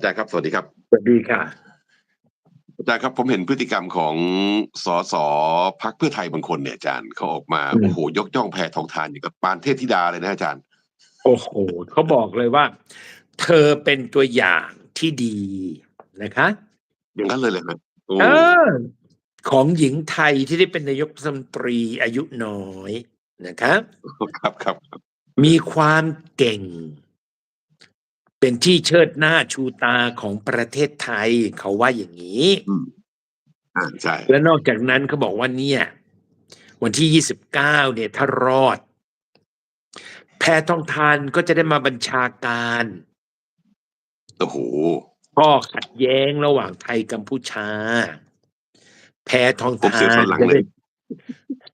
อาจารย์ครับ สวัสดีครับ สวัสดีค่ะอาจารย์ครับผมเห็นพฤติกรรมของสสพักเพื่อไทยบางคนเนี่ยอาจารย์เขาออกมาอืมโอ้โหยกย่องแพทองทานอย่างกับปานเทพธิดาเลยนะอาจารย์ โอ้โหเขาบอกเลยว่า เธอเป็นตัวอย่างที่ดีนะคะอย่างนั้นเลยเลยครับโอ้เออของหญิงไทยที่ได้เป็นนายกรัฐมนตรีอายุน้อยนะคะครับครับครับ มีความเก่ง เป็นที่เชิดหน้าชูตาของประเทศไทยเขาว่าอย่างนี้อืมอ่าใช่และนอกจากนั้นเขาบอกว่าเนี่ย วันที่ยี่สิบเก้าเนี่ยถ้ารอด แพทองทานก็จะได้มาบัญชาการโอ้โหข้อขัดแย้งระหว่างไทยกัมพูชา แพทองผมทาเสียนส่วนหลังจะเลได้ย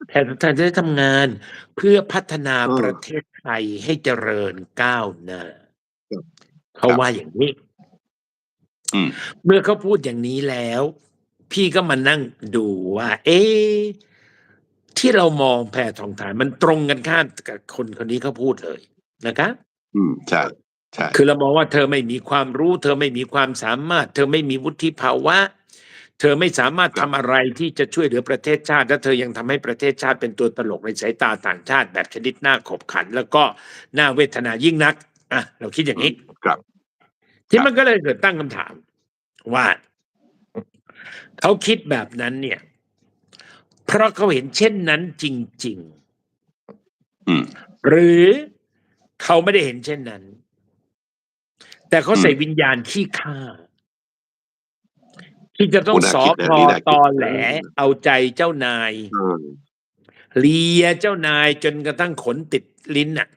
แพทองทานจะได้ทำงาน เพื่อพัฒนาเออประเทศไทยให้เจริญก้าวหน้าครับ เขาว่าอย่างนี้อืมเมื่อเขาพูดอย่างนี้แล้ว พี่ก็มานั่งดูว่า เอ๊ะที่เรามองแพทองทานมันตรงกันข้ามกับคนคนนี้เขาพูดเลยนะคะอืมใช่ใช่คือเรามองว่าเธอไม่มีความรู้ เธอไม่มีความสามารถ เธอไม่มีวุฒิภาวะ เธอไม่สามารถทำอะไรที่จะช่วยเหลือประเทศชาติ และเธอยังทำให้ประเทศชาติเป็นตัวตลกในสายตาต่างชาติแบบชนิดหน้าขบขัน แล้วก็น่าเวทนายิ่งนัก อะเราคิดอย่างนี้ครับที่มันก็เลยเกิดตั้งคำถาม ว่าเขาคิดแบบนั้นเนี่ย เพราะเขาเห็นเช่นนั้นจริงอืมๆหรือเขาไม่ได้เห็นเช่นนั้น แต่เขาใส่อืมวิญญาณขี้ข้าที่จะต้องโอ้น่าสอคิดนะพอนี่น่าคิดตอแหลเออเอาใจเจ้านายเออเลียเจ้านายจนกระทั่งขนติดลิ้นน่ะ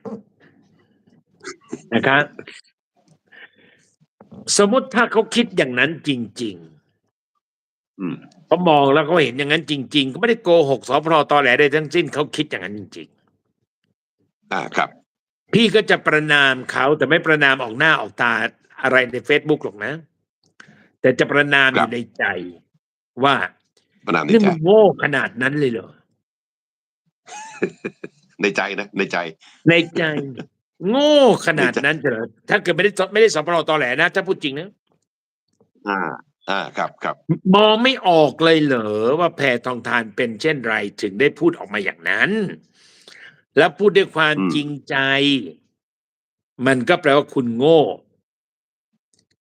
นะครับสมมติถ้าเขาคิดอย่างนั้นจริงๆอืมเขามองแล้วเขาเห็นอย่างนั้นจริงๆเขาไม่ได้โกหกสพรตอแหลใดทั้งสิ้นเขาคิดอย่างนั้นจริงอ่าครับๆพี่ก็จะประนามเขาแต่ไม่ประนามออกหน้าออกตาอะไรในเฟซบุ๊กหรอกนะ แต่จะประนามอครับยู่ในใจ ว่าประนามในนี่ใจมึงโง่ขนาดนั้นเลยเหรอในใจนะในใจ ในใจ โง่ขนาดนั้นเหรอถ้าเกิดไม่ได้ไม่ได้สพรตอแหลนะ ถ้าพูดจริงนะอ่า อ่าครับครับมองไม่ออกเลยเหรอว่าแพทองทานเป็นเช่นไรถึงได้พูดออกมาอย่างนั้น แล้วพูดด้วยความอืมจริงใจ มันก็แปลว่าคุณโง่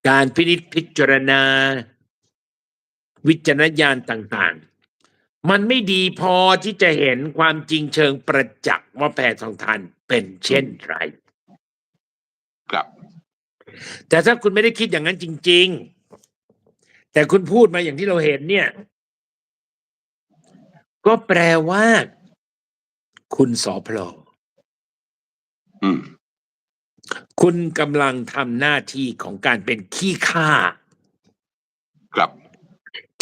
การพินิจพิจารณา วิจารณญาณต่าง ๆ มันไม่ดีพอที่จะเห็นความจริงเชิงประจักษ์ว่าแพทองทานเป็นเช่นไร ครับ แต่ถ้าคุณไม่ได้คิดอย่างนั้นจริง ๆ แต่คุณพูดมาอย่างที่เราเห็นเนี่ย ก็แปลว่า คุณสอพลออืมคุณกำลังทำหน้าที่ของการเป็นขี้ข้าครับ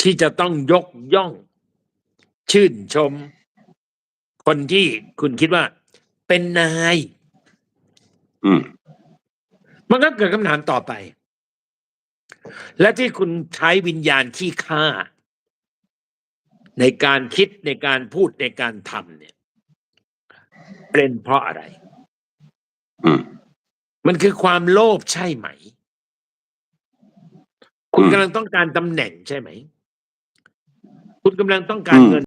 ที่จะต้องยกย่อง ชื่นชม คนที่คุณคิดว่า เป็นนายอื มมันก็เกิดคำถามต่อไป และที่คุณใช้วิญญาณขี้ข้าในการคิดในการพูดในการทำเนี่ย เป็นเพราะอะไรอืมมันคือความโลภใช่ไหม คุณอืมกำลังต้องการตำแหน่งใช่ไหม คุณกำลังต้องการอืมเงิน